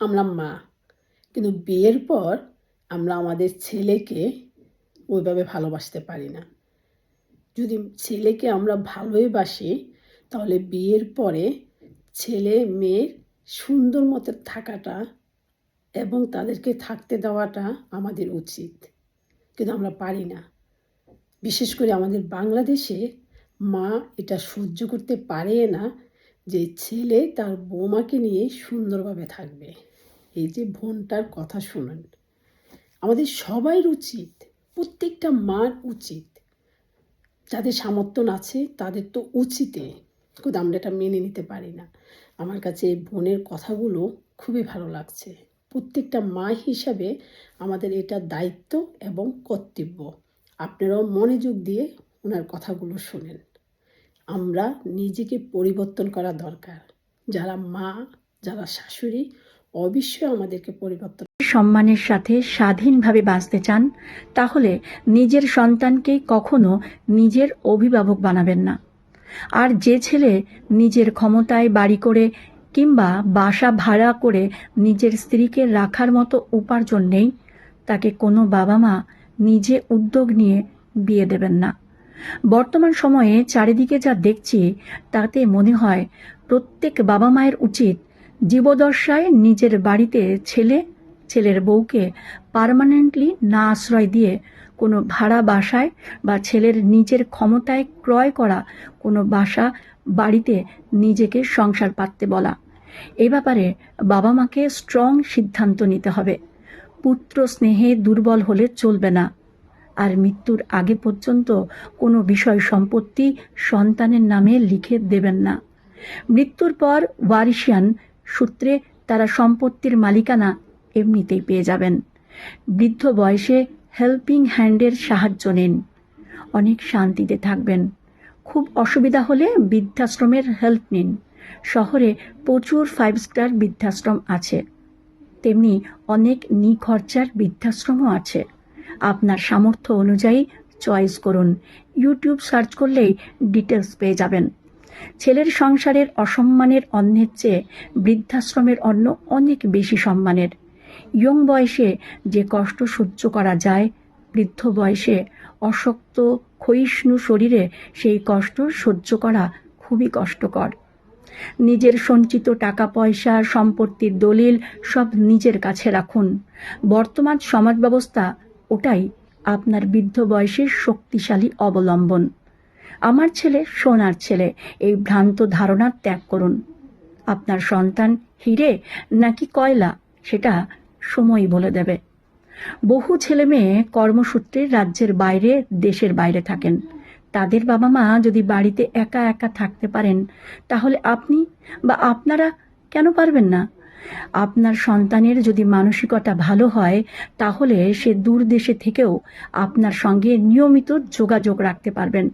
আমরা মা কিন্তু বিয়ের পর আমরা আমাদের ছেলেকে ওইভাবে ভালোবাসতে পারি না। যদি ছেলেকে আমরা ভালোই বাসি তাহলে বিয়ের পরে ছেলে মেয়ের সুন্দর মতো থাকাটা এবং তাদেরকে থাকতে দেওয়াটা আমাদের উচিত। কিন্তু আমরা পারি না। বিশেষ করে আমাদের বাংলাদেশে মা এটা সহ্য করতে পারে না যে ছেলে তার বৌমাকে নিয়ে সুন্দরভাবে থাকবে। এই যে বোনটার কথা শুনুন। আমাদের সবাই উচিত, প্রত্যেকটা মার উচিত। যাদের সামর্থ্য আছে, তাদের তো উচিতে। কিন্তু আমরা এটা মেনে নিতে পারি না। আমার কাছে এই বোনের কথাগুলো খুবই ভালো লাগছে। প্রত্যেকটা মা হিসাবে আমাদের এটা দায়িত্ব এবং কর্তব্য। আপনারাও মনোযোগ দিয়ে ওনার কথাগুলো শোনেন। আমরা নিজেকে পরিবর্তন করা দরকার। যারা মা, যারা শাশুড়ি অবশ্যই আমাদেরকে পরিবর্তন সম্মানের সাথে স্বাধীনভাবে বাঁচতে চান, তাহলে নিজের সন্তানকে কখনো নিজের অভিভাবক বানাবেন না। আর যে ছেলে নিজের ক্ষমতায় বাড়ি করে কিংবা বাসা ভাড়া করে নিজের স্ত্রীকে রাখার মতো উপার্জন নেই, তাকে কোনো বাবা মা নিজে উদ্যোগ নিয়ে বিয়ে দেবেন না। বর্তমান সময়ে চারিদিকে যা দেখছি, তাতে মনে হয় প্রত্যেক বাবা মায়ের উচিত জীবদশায় নিজের বাড়িতে ছেলে, ছেলের বউকে পার্মানেন্টলি না আশ্রয় দিয়ে কোনো ভাড়া বাসায় বা ছেলের নিজের ক্ষমতায় ক্রয় করা কোনো বাসা, বাড়িতে নিজেকে সংসার পাততে বলা। এ ব্যাপারে বাবা মাকে স্ট্রং সিদ্ধান্ত নিতে হবে। পুত্র স্নেহে দুর্বল হলে চলবে না। আর মৃত্যুর আগে পর্যন্ত কোনো বিষয় সম্পত্তি সন্তানের নামে লিখে দেবেন না। মৃত্যুর পর ওয়ারিশিয়ান সূত্রে তারা সম্পত্তির মালিকানা এমনিতেই পেয়ে যাবেন। বৃদ্ধ বয়সে হেল্পিং হ্যান্ডের সাহায্য নিন। অনেক শান্তিতে থাকবেন। খুব অসুবিধা হলে বৃদ্ধাশ্রমের হেল্প নিন। শহরে প্রচুর ফাইভ স্টার বৃদ্ধাশ্রম আছে। তেমনি অনেক নিখরচার বৃদ্ধাশ্রমও আছে। আপনার সামর্থ্য অনুযায়ী চয়েস করুন। ইউটিউব সার্চ করলেই ডিটেলস পেয়ে যাবেন। ছেলের সংসারের অসম্মানের অন্যের চেয়ে বৃদ্ধাশ্রমের অন্য অনেক বেশি সম্মানের। ইয়ং বয়সে যে কষ্ট সহ্য করা যায়, বৃদ্ধ বয়সে অশক্ত ক্ষয়িষ্ণু শরীরে সেই কষ্ট সহ্য করা খুবই কষ্টকর। নিজের সঞ্চিত টাকা, পয়সা, সম্পত্তির দলিল সব নিজের কাছে রাখুন। বর্তমান সমাজ ব্যবস্থা ওটাই আপনার বৃদ্ধ বয়সের শক্তিশালী অবলম্বন। আমার ছেলে, সোনার ছেলে, এই ভ্রান্ত ধারণা ত্যাগ করুন। আপনার সন্তান হিরে নাকি কয়লা, সেটা সময় বলে দেবে। বহু ছেলে মেয়ে কর্মসূত্রে রাজ্যের বাইরে, দেশের বাইরে থাকেন। তাদের বাবা মা যদি বাড়িতে একা একা থাকতে পারেন, তাহলে আপনি বা আপনারা কেন পারবেন না? আপনার সন্তানের যদি মানসিকতা ভালো হয়, তাহলে সে দূর দেশে থেকেও আপনার সঙ্গে নিয়মিত যোগাযোগ রাখতে পারবেন।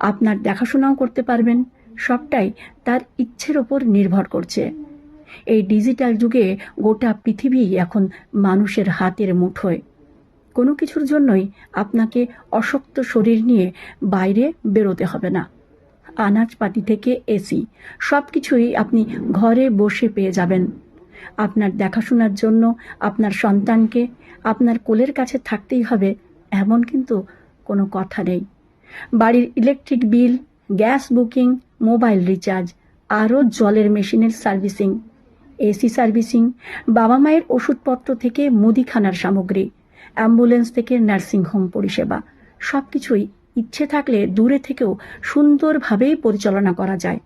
আপনার দেখাশোনাও করতে পারবেন। সবটাই তার ইচ্ছের ওপর নির্ভর করছে। এই ডিজিটাল যুগে গোটা পৃথিবী এখন মানুষের হাতের মুঠোয়। কোনো কিছুর জন্যই আপনাকে অশক্ত শরীর নিয়ে বাইরে বেরোতে হবে না। আনাজপাতি থেকে এসি। সব কিছুই আপনি ঘরে বসে পেয়ে যাবেন। আপনার দেখাশোনার জন্য আপনার সন্তানকে আপনার কোলের কাছে থাকতেই হবে, এমন কিন্তু কোনো কথা নেই। বাড়ির electric bill, gas booking, mobile recharge, আরও জলের মেশিনের সার্ভিসিং, এসি সার্ভিসিং, বাবা মায়ের ওষুধপত্র থেকে মুদিখানার সামগ্রী, অ্যাম্বুলেন্স থেকে নার্সিং হোম পরিষেবা সব কিছুই ইচ্ছে থাকলে দূরে থেকেও সুন্দরভাবেই পরিচালনা করা যায়।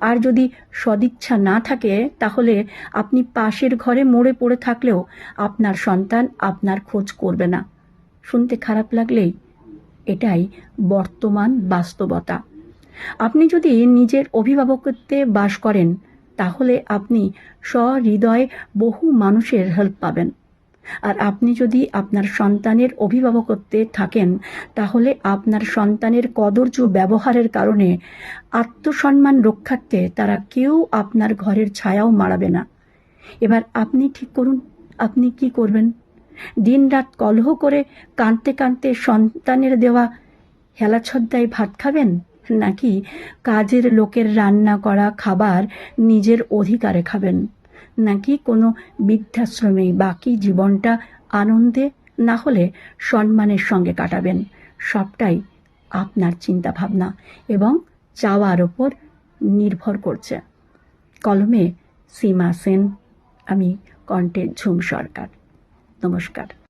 আর যদি সদিচ্ছা না থাকে, তাহলে আপনি পাশের ঘরে মরে পড়ে থাকলেও আপনার সন্তান আপনার খোঁজ করবে না। শুনতে খারাপ লাগলেই এটাই বর্তমান বাস্তবতা। আপনি যদি নিজের অভিভাবকত্বে বাস করেন, তাহলে আপনি সহৃদয় বহু মানুষের হেল্প পাবেন। আর আপনি যদি আপনার সন্তানের অভিভাবকত্বে থাকেন, তাহলে আপনার সন্তানের কদর্য ব্যবহারের কারণে আত্মসম্মান রক্ষার্থে তারা কেউ আপনার ঘরের ছায়াও মারাবে না। এবার আপনি ঠিক করুন, আপনি কি করবেন? দিনরাত কলহ করে কাঁদতে কাঁদতে সন্তানের দেওয়া হেলাছদ্দায় ভাত খাবেন, নাকি কাজের লোকের রান্না করা খাবার নিজের অধিকারে খাবেন? নাকি কোনো বৃদ্ধাশ্রমে বাকি জীবনটা আনন্দে, না হলে সম্মানের সঙ্গে কাটাবেন? সবটাই আপনার চিন্তা ভাবনা এবং চাওয়ার ওপর নির্ভর করছে। কলমে সীমা সেন, আমি কণ্ঠের ঝুম সরকার। নমস্কার।